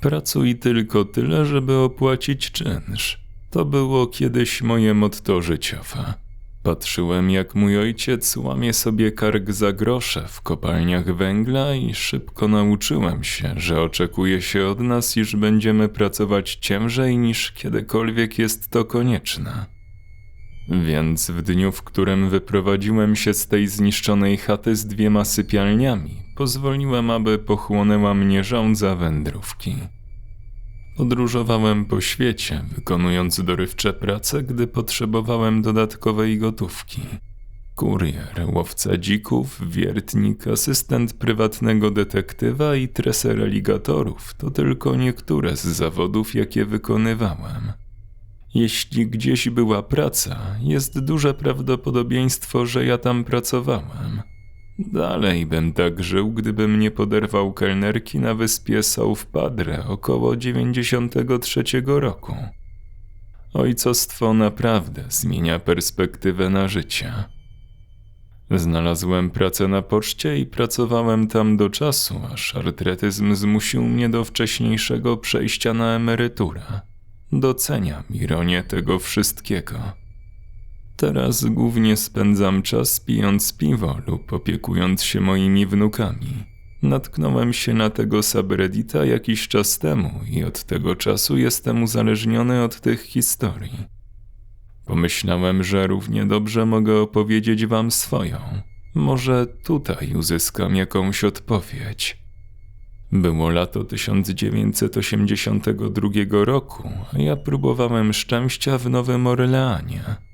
Pracuj tylko tyle, żeby opłacić czynsz. To było kiedyś moje motto życiowe. Patrzyłem, jak mój ojciec łamie sobie kark za grosze w kopalniach węgla i szybko nauczyłem się, że oczekuje się od nas, iż będziemy pracować ciężej niż kiedykolwiek jest to konieczne. Więc w dniu, w którym wyprowadziłem się z tej zniszczonej chaty z dwiema sypialniami, pozwoliłem, aby pochłonęła mnie żądza wędrówki. Podróżowałem po świecie, wykonując dorywcze prace, gdy potrzebowałem dodatkowej gotówki. Kurier, łowca dzików, wiertnik, asystent prywatnego detektywa i treser aligatorów to tylko niektóre z zawodów, jakie wykonywałem. Jeśli gdzieś była praca, jest duże prawdopodobieństwo, że ja tam pracowałem. Dalej bym tak żył, gdybym nie poderwał kelnerki na wyspie South Padre około 93 roku. Ojcostwo naprawdę zmienia perspektywę na życie. Znalazłem pracę na poczcie i pracowałem tam do czasu, aż artretyzm zmusił mnie do wcześniejszego przejścia na emeryturę. Doceniam ironię tego wszystkiego. Teraz głównie spędzam czas pijąc piwo lub opiekując się moimi wnukami. Natknąłem się na tego subreddita jakiś czas temu i od tego czasu jestem uzależniony od tych historii. Pomyślałem, że równie dobrze mogę opowiedzieć wam swoją. Może tutaj uzyskam jakąś odpowiedź. Było lato 1982 roku, a ja próbowałem szczęścia w Nowym Orleanie.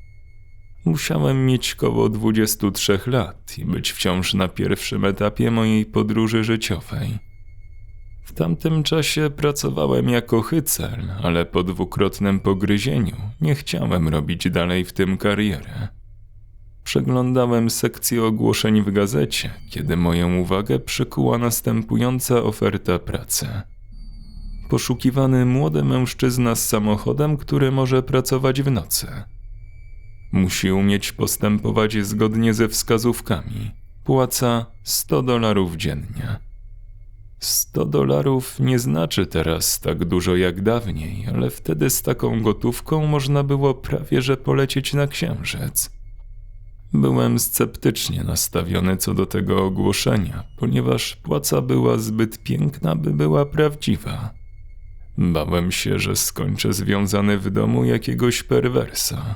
Musiałem mieć koło 23 lat i być wciąż na pierwszym etapie mojej podróży życiowej. W tamtym czasie pracowałem jako hycel, ale po dwukrotnym pogryzieniu nie chciałem robić dalej w tym karierę. Przeglądałem sekcję ogłoszeń w gazecie, kiedy moją uwagę przykuła następująca oferta pracy. Poszukiwany młody mężczyzna z samochodem, który może pracować w nocy. Musi umieć postępować zgodnie ze wskazówkami. Płaca 100 dolarów dziennie. 100 dolarów nie znaczy teraz tak dużo jak dawniej, ale wtedy z taką gotówką można było prawie że polecieć na księżyc. Byłem sceptycznie nastawiony co do tego ogłoszenia, ponieważ płaca była zbyt piękna, by była prawdziwa. Bałem się, że skończę związany w domu jakiegoś perwersa.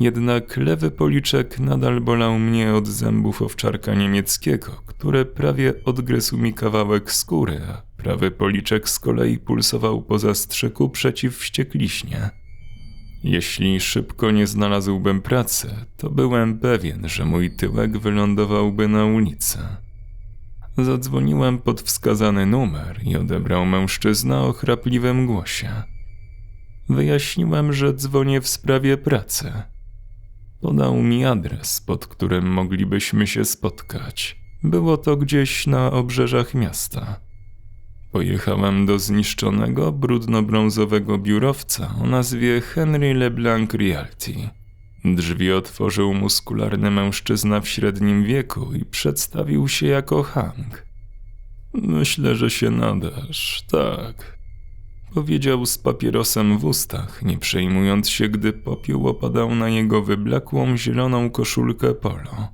Jednak lewy policzek nadal bolał mnie od zębów owczarka niemieckiego, które prawie odgryzł mi kawałek skóry, a prawy policzek z kolei pulsował po zastrzyku przeciw wściekliśnie. Jeśli szybko nie znalazłbym pracy, to byłem pewien, że mój tyłek wylądowałby na ulicy. Zadzwoniłem pod wskazany numer i odebrał mężczyzna o chrapliwym głosie. Wyjaśniłem, że dzwonię w sprawie pracy. Podał mi adres, pod którym moglibyśmy się spotkać. Było to gdzieś na obrzeżach miasta. Pojechałem do zniszczonego, brudno-brązowego biurowca o nazwie Henry LeBlanc Realty. Drzwi otworzył muskularny mężczyzna w średnim wieku i przedstawił się jako Hank. Myślę, że się nadasz, tak. Powiedział z papierosem w ustach, nie przejmując się, gdy popiół opadał na jego wyblakłą zieloną koszulkę polo.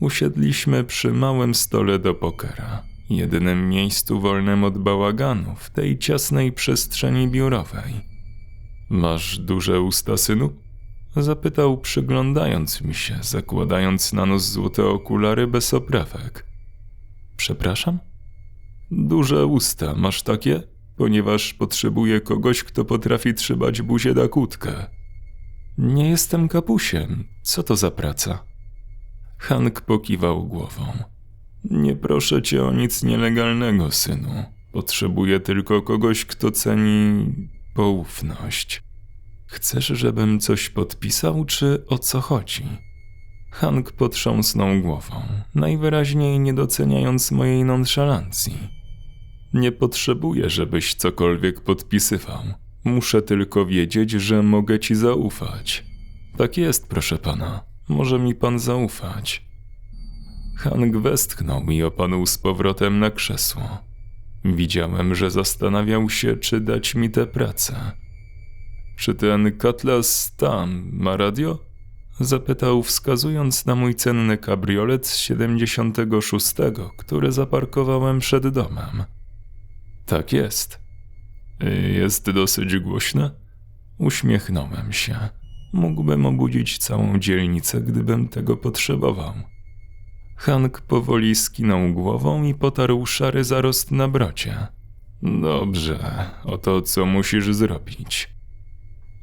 Usiedliśmy przy małym stole do pokera jedynym miejscu wolnym od bałaganu w tej ciasnej przestrzeni biurowej. Masz duże usta, synu? Zapytał, przyglądając mi się, zakładając na nos złote okulary bez oprawek. Przepraszam? Duże usta, masz takie? Ponieważ potrzebuję kogoś, kto potrafi trzymać buzię na kłódkę. Nie jestem kapusiem. Co to za praca? Hank pokiwał głową. Nie proszę cię o nic nielegalnego, synu. Potrzebuję tylko kogoś, kto ceni poufność. Chcesz, żebym coś podpisał, czy o co chodzi? Hank potrząsnął głową, najwyraźniej nie doceniając mojej nonszalancji. Nie potrzebuję, żebyś cokolwiek podpisywał. Muszę tylko wiedzieć, że mogę ci zaufać. Tak jest, proszę pana. Może mi pan zaufać. Hank westchnął i opadł z powrotem na krzesło. Widziałem, że zastanawiał się, czy dać mi tę pracę. Czy ten Cutlass tam ma radio? Zapytał, wskazując na mój cenny kabriolet z 76, który zaparkowałem przed domem. Tak jest. Jest dosyć głośne? Uśmiechnąłem się. Mógłbym obudzić całą dzielnicę, gdybym tego potrzebował. Hank powoli skinął głową i potarł szary zarost na brocie. Dobrze, oto co musisz zrobić.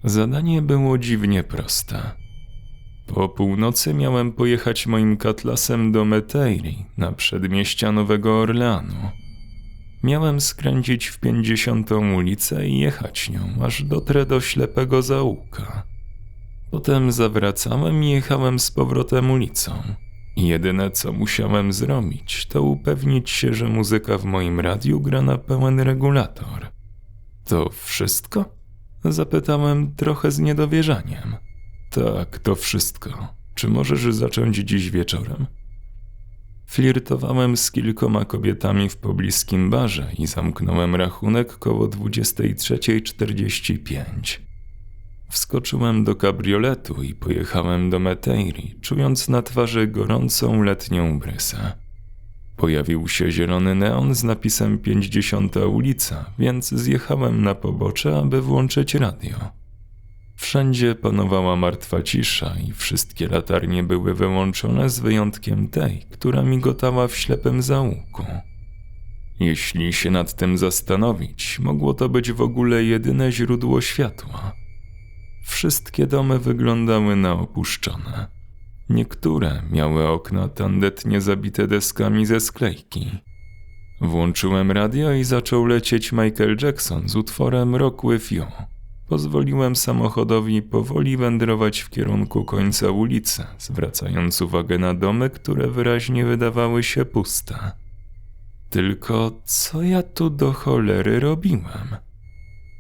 Zadanie było dziwnie proste. Po północy miałem pojechać moim katlasem do Metairie, na przedmieścia Nowego Orleanu. Miałem skręcić w 50. ulicę i jechać nią, aż dotrę do ślepego zaułka. Potem zawracałem i jechałem z powrotem ulicą. Jedyne co musiałem zrobić, to upewnić się, że muzyka w moim radiu gra na pełen regulator. To wszystko? Zapytałem trochę z niedowierzaniem. Tak, to wszystko. Czy możesz zacząć dziś wieczorem? Flirtowałem z kilkoma kobietami w pobliskim barze i zamknąłem rachunek koło 23.45. Wskoczyłem do kabrioletu i pojechałem do Metairie, czując na twarzy gorącą letnią brysę. Pojawił się zielony neon z napisem 50 ulica, więc zjechałem na pobocze, aby włączyć radio. Wszędzie panowała martwa cisza i wszystkie latarnie były wyłączone z wyjątkiem tej, która migotała w ślepym zaułku. Jeśli się nad tym zastanowić, mogło to być w ogóle jedyne źródło światła. Wszystkie domy wyglądały na opuszczone. Niektóre miały okna tandetnie zabite deskami ze sklejki. Włączyłem radio i zaczął lecieć Michael Jackson z utworem Rock With You. Pozwoliłem samochodowi powoli wędrować w kierunku końca ulicy, zwracając uwagę na domy, które wyraźnie wydawały się puste. Tylko co ja tu do cholery robiłem?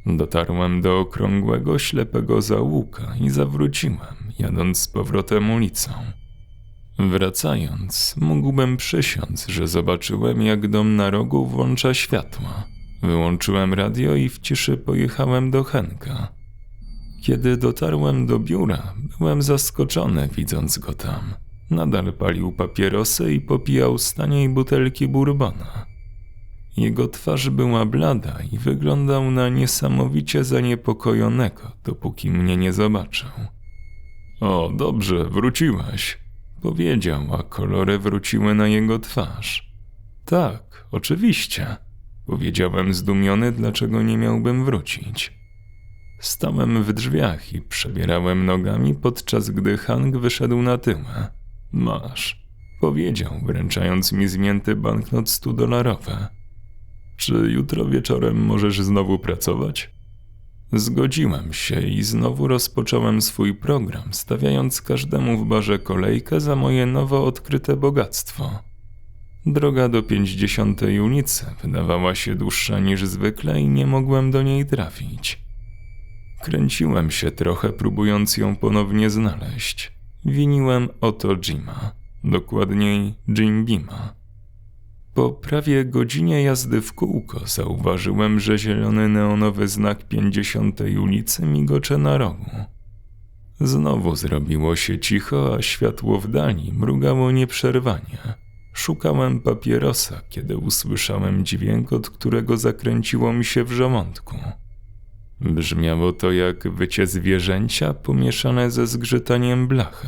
Dotarłem do okrągłego, ślepego zaułka i zawróciłem, jadąc z powrotem ulicą. Wracając, mógłbym przysiąc, że zobaczyłem, jak dom na rogu włącza światła. Wyłączyłem radio i w ciszy pojechałem do Henka. Kiedy dotarłem do biura, byłem zaskoczony, widząc go tam. Nadal palił papierosy i popijał z taniej butelki bourbona. Jego twarz była blada i wyglądał na niesamowicie zaniepokojonego, dopóki mnie nie zobaczył. O, dobrze, wróciłeś, powiedział, a kolory wróciły na jego twarz. Tak, oczywiście, powiedziałem zdumiony, dlaczego nie miałbym wrócić. Stałem w drzwiach i przebierałem nogami, podczas gdy Hank wyszedł na tyłę. Masz, powiedział, wręczając mi zmięty banknot studolarowy. Czy jutro wieczorem możesz znowu pracować? Zgodziłem się i znowu rozpocząłem swój program, stawiając każdemu w barze kolejkę za moje nowo odkryte bogactwo. Droga do 50. ulicy wydawała się dłuższa niż zwykle i nie mogłem do niej trafić. Kręciłem się trochę, próbując ją ponownie znaleźć. Winiłem oto Jima, dokładniej Jim Bima. Po prawie godzinie jazdy w kółko zauważyłem, że zielony neonowy znak 50. ulicy migocze na rogu. Znowu zrobiło się cicho, a światło w dali mrugało nieprzerwanie. Szukałem papierosa, kiedy usłyszałem dźwięk, od którego zakręciło mi się w żołądku. Brzmiało to jak wycie zwierzęcia pomieszane ze zgrzytaniem blachy.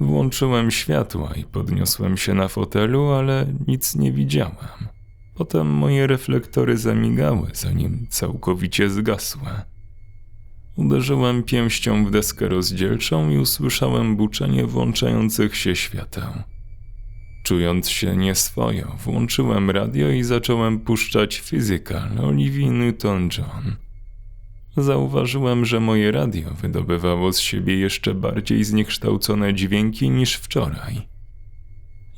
Włączyłem światła i podniosłem się na fotelu, ale nic nie widziałem. Potem moje reflektory zamigały, zanim całkowicie zgasły. Uderzyłem pięścią w deskę rozdzielczą i usłyszałem buczenie włączających się świateł. Czując się nieswojo, włączyłem radio i zacząłem puszczać Physical Olivia Newton-John. Zauważyłem, że moje radio wydobywało z siebie jeszcze bardziej zniekształcone dźwięki niż wczoraj.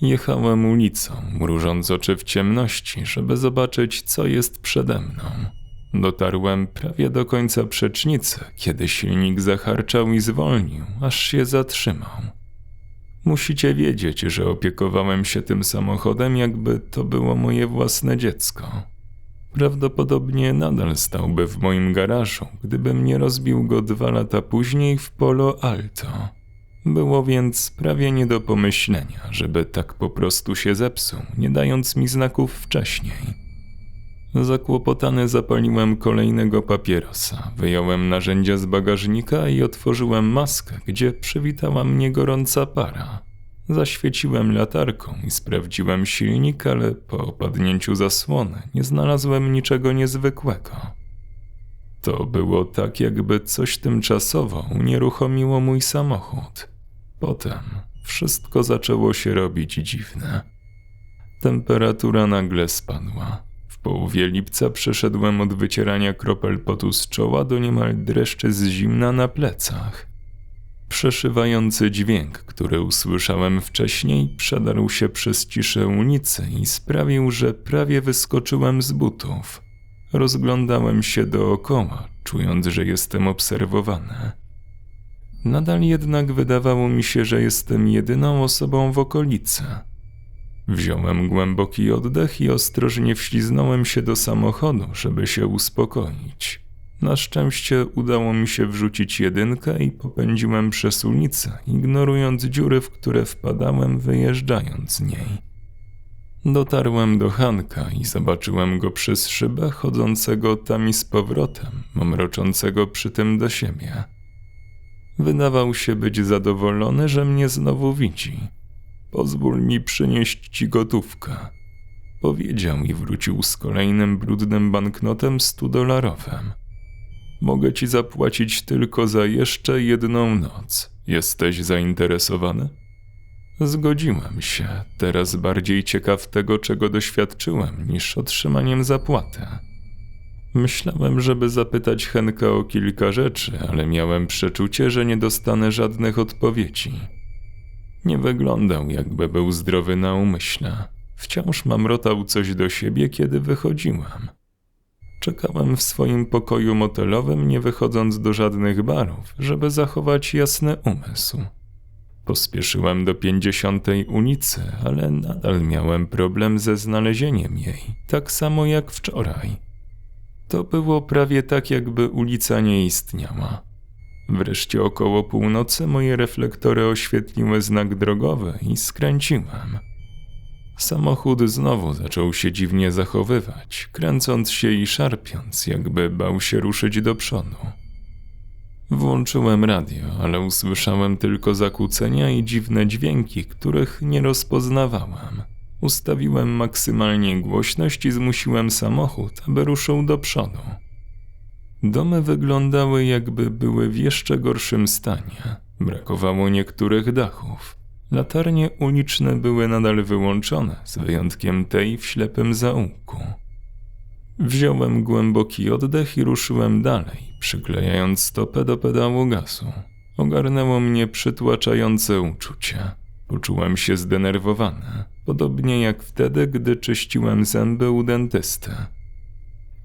Jechałem ulicą, mrużąc oczy w ciemności, żeby zobaczyć, co jest przede mną. Dotarłem prawie do końca przecznicy, kiedy silnik zacharczał i zwolnił, aż się zatrzymał. Musicie wiedzieć, że opiekowałem się tym samochodem, jakby to było moje własne dziecko. Prawdopodobnie nadal stałby w moim garażu, gdybym nie rozbił go dwa lata później w Polo Alto. Było więc prawie nie do pomyślenia, żeby tak po prostu się zepsuł, nie dając mi znaków wcześniej. Zakłopotany zapaliłem kolejnego papierosa, wyjąłem narzędzia z bagażnika i otworzyłem maskę, gdzie przywitała mnie gorąca para. Zaświeciłem latarką i sprawdziłem silnik, ale po opadnięciu zasłony nie znalazłem niczego niezwykłego. To było tak, jakby coś tymczasowo unieruchomiło mój samochód. Potem wszystko zaczęło się robić dziwne. Temperatura nagle spadła. Połowie lipca przeszedłem od wycierania kropel potu z czoła do niemal dreszczy z zimna na plecach. Przeszywający dźwięk, który usłyszałem wcześniej, przedarł się przez ciszę ulicy i sprawił, że prawie wyskoczyłem z butów. Rozglądałem się dookoła, czując, że jestem obserwowany. Nadal jednak wydawało mi się, że jestem jedyną osobą w okolicy. Wziąłem głęboki oddech i ostrożnie wśliznąłem się do samochodu, żeby się uspokoić. Na szczęście udało mi się wrzucić jedynkę i popędziłem przez ulicę, ignorując dziury, w które wpadałem, wyjeżdżając z niej. Dotarłem do Hanka i zobaczyłem go przez szybę chodzącego tam i z powrotem, mamroczącego przy tym do siebie. Wydawał się być zadowolony, że mnie znowu widzi. Pozwól mi przynieść ci gotówkę. Powiedział i wrócił z kolejnym brudnym banknotem studolarowym. Mogę ci zapłacić tylko za jeszcze jedną noc. Jesteś zainteresowany? Zgodziłem się, teraz bardziej ciekaw tego, czego doświadczyłem, niż otrzymaniem zapłaty. Myślałem, żeby zapytać Henka o kilka rzeczy, ale miałem przeczucie, że nie dostanę żadnych odpowiedzi. Nie wyglądał, jakby był zdrowy na umyśle. Wciąż mamrotał coś do siebie, kiedy wychodziłem. Czekałem w swoim pokoju motelowym, nie wychodząc do żadnych barów, żeby zachować jasny umysł. Pospieszyłem do pięćdziesiątej ulicy, ale nadal miałem problem ze znalezieniem jej, tak samo jak wczoraj. To było prawie tak, jakby ulica nie istniała. Wreszcie około północy moje reflektory oświetliły znak drogowy i skręciłem. Samochód znowu zaczął się dziwnie zachowywać, kręcąc się i szarpiąc, jakby bał się ruszyć do przodu. Włączyłem radio, ale usłyszałem tylko zakłócenia i dziwne dźwięki, których nie rozpoznawałem. Ustawiłem maksymalnie głośność i zmusiłem samochód, aby ruszył do przodu. Domy wyglądały jakby były w jeszcze gorszym stanie. Brakowało niektórych dachów. Latarnie uliczne były nadal wyłączone, z wyjątkiem tej w ślepym zaułku. Wziąłem głęboki oddech i ruszyłem dalej, przyklejając stopę do pedału gazu. Ogarnęło mnie przytłaczające uczucie. Poczułem się zdenerwowany, podobnie jak wtedy, gdy czyściłem zęby u dentysty.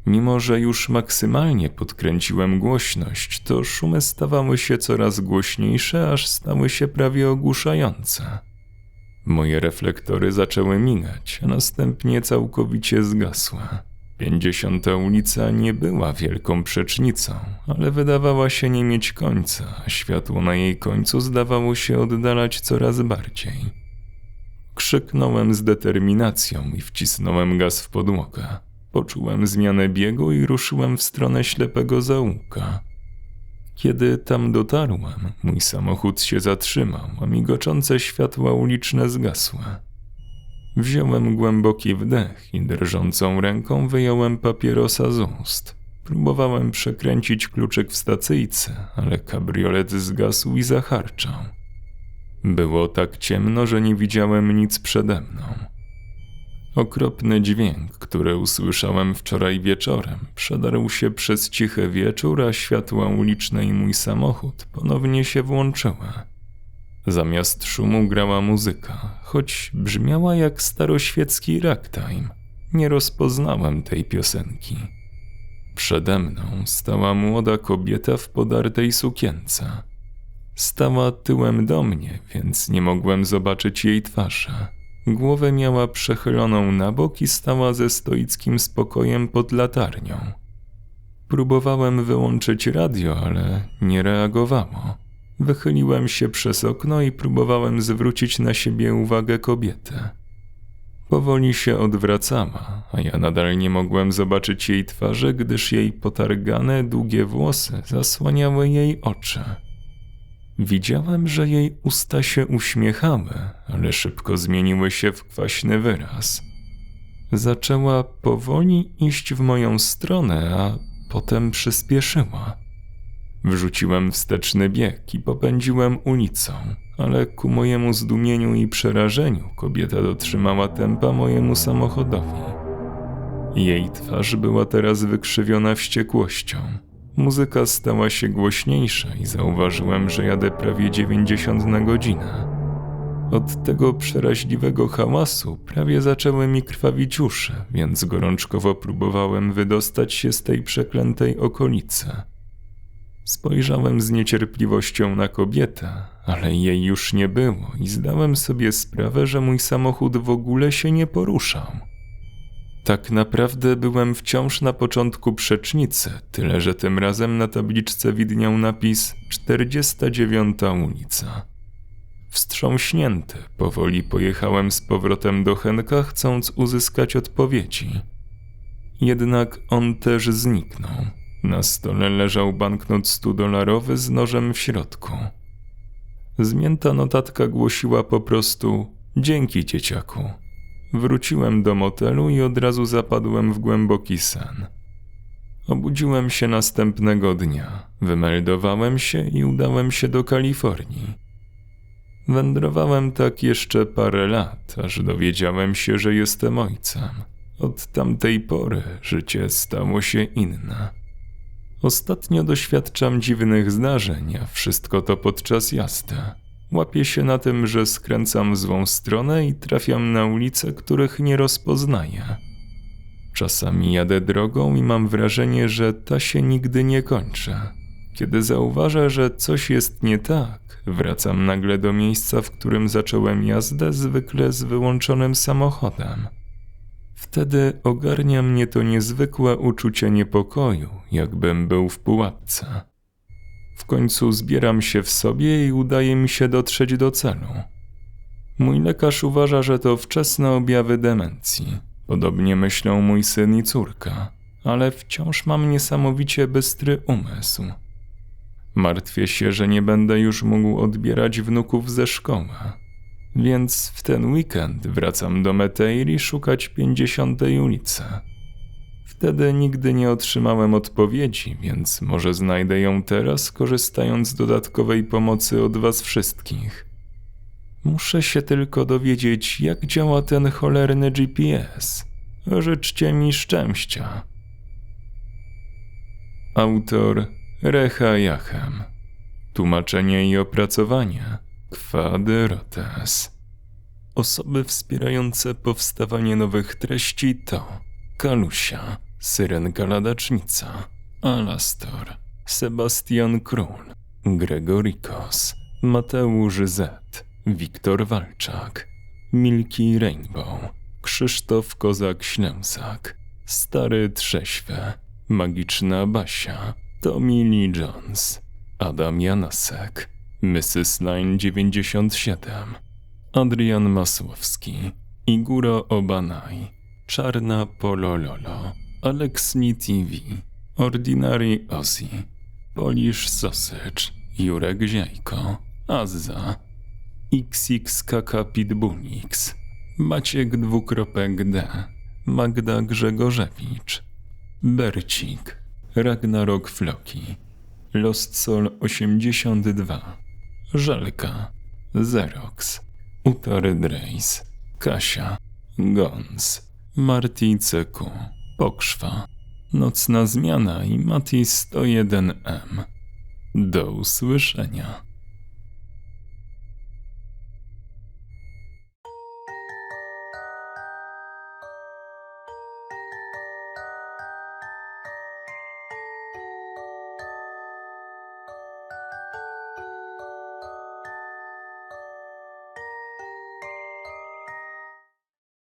Mimo, że już maksymalnie podkręciłem głośność, to szumy stawały się coraz głośniejsze, aż stały się prawie ogłuszające. Moje reflektory zaczęły migać, a następnie całkowicie zgasły. Pięćdziesiąta ulica nie była wielką przecznicą, ale wydawała się nie mieć końca, a światło na jej końcu zdawało się oddalać coraz bardziej. Krzyknąłem z determinacją i wcisnąłem gaz w podłogę. Poczułem zmianę biegu i ruszyłem w stronę ślepego zaułka. Kiedy tam dotarłem, mój samochód się zatrzymał, a migoczące światła uliczne zgasły. Wziąłem głęboki wdech i drżącą ręką wyjąłem papierosa z ust. Próbowałem przekręcić kluczyk w stacyjce, ale kabriolet zgasł i zacharczał. Było tak ciemno, że nie widziałem nic przede mną. Okropny dźwięk, który usłyszałem wczoraj wieczorem, przedarł się przez cichy wieczór, a światła uliczne i mój samochód ponownie się włączyły. Zamiast szumu grała muzyka, choć brzmiała jak staroświecki ragtime. Nie rozpoznałem tej piosenki. Przede mną stała młoda kobieta w podartej sukience. Stała tyłem do mnie, więc nie mogłem zobaczyć jej twarzy. Głowę miała przechyloną na bok i stała ze stoickim spokojem pod latarnią. Próbowałem wyłączyć radio, ale nie reagowało. Wychyliłem się przez okno i próbowałem zwrócić na siebie uwagę kobiety. Powoli się odwracała, a ja nadal nie mogłem zobaczyć jej twarzy, gdyż jej potargane, długie włosy zasłaniały jej oczy. Widziałem, że jej usta się uśmiechały, ale szybko zmieniły się w kwaśny wyraz. Zaczęła powoli iść w moją stronę, a potem przyspieszyła. Wrzuciłem wsteczny bieg i popędziłem ulicą, ale ku mojemu zdumieniu i przerażeniu kobieta dotrzymała tempa mojemu samochodowi. Jej twarz była teraz wykrzywiona wściekłością. Muzyka stała się głośniejsza i zauważyłem, że jadę prawie 90 na godzinę. Od tego przeraźliwego hałasu prawie zaczęły mi krwawić uszy, więc gorączkowo próbowałem wydostać się z tej przeklętej okolicy. Spojrzałem z niecierpliwością na kobietę, ale jej już nie było i zdałem sobie sprawę, że mój samochód w ogóle się nie poruszał. Tak naprawdę byłem wciąż na początku przecznicy, tyle że tym razem na tabliczce widniał napis 49 ulica. Wstrząśnięty, powoli pojechałem z powrotem do Henka, chcąc uzyskać odpowiedzi. Jednak on też zniknął. Na stole leżał banknot 100-dolarowy z nożem w środku. Zmięta notatka głosiła po prostu: Dzięki, dzieciaku. Wróciłem do motelu i od razu zapadłem w głęboki sen. Obudziłem się następnego dnia, wymeldowałem się i udałem się do Kalifornii. Wędrowałem tak jeszcze parę lat, aż dowiedziałem się, że jestem ojcem. Od tamtej pory życie stało się inne. Ostatnio doświadczam dziwnych zdarzeń, a wszystko to podczas jazdy. Łapię się na tym, że skręcam w złą stronę i trafiam na ulice, których nie rozpoznaję. Czasami jadę drogą i mam wrażenie, że ta się nigdy nie kończy. Kiedy zauważę, że coś jest nie tak, wracam nagle do miejsca, w którym zacząłem jazdę, zwykle z wyłączonym samochodem. Wtedy ogarnia mnie to niezwykłe uczucie niepokoju, jakbym był w pułapce. W końcu zbieram się w sobie i udaje mi się dotrzeć do celu. Mój lekarz uważa, że to wczesne objawy demencji. Podobnie myślą mój syn i córka, ale wciąż mam niesamowicie bystry umysł. Martwię się, że nie będę już mógł odbierać wnuków ze szkoły. Więc w ten weekend wracam do Meteiri szukać 50 ulicy. Wtedy nigdy nie otrzymałem odpowiedzi, więc może znajdę ją teraz, korzystając z dodatkowej pomocy od Was wszystkich. Muszę się tylko dowiedzieć, jak działa ten cholerny GPS. Życzcie mi szczęścia. Autor Recha Jachem. Tłumaczenie i opracowanie Kwaderotes. Osoby wspierające powstawanie nowych treści to Kalusia, Syrenka Ladacznica, Alastor, Sebastian Król, Gregorikos, Mateusz Z, Wiktor Walczak, Milki Rainbow, Krzysztof Kozak-Ślęsak, Stary Trześwy, Magiczna Basia, Tommy Lee Jones, Adam Janasek, Mrs. Line 97, Adrian Masłowski, Iguro Obanaj, Czarna Polololo, Alexni TV, Ordinary Ozzy, Polish Sausage, Jurek Ziajko, Azza, XXKK Pitbullix, Maciek dwukropek D, Magda Grzegorzewicz, Bercik, Ragnarok Floki, Lost Soul 82, Żelka, Xerox, Utary Drace, Kasia, Gons, Marti Ceku, Pokrzwa, Nocna Zmiana i Mati 101M. Do usłyszenia.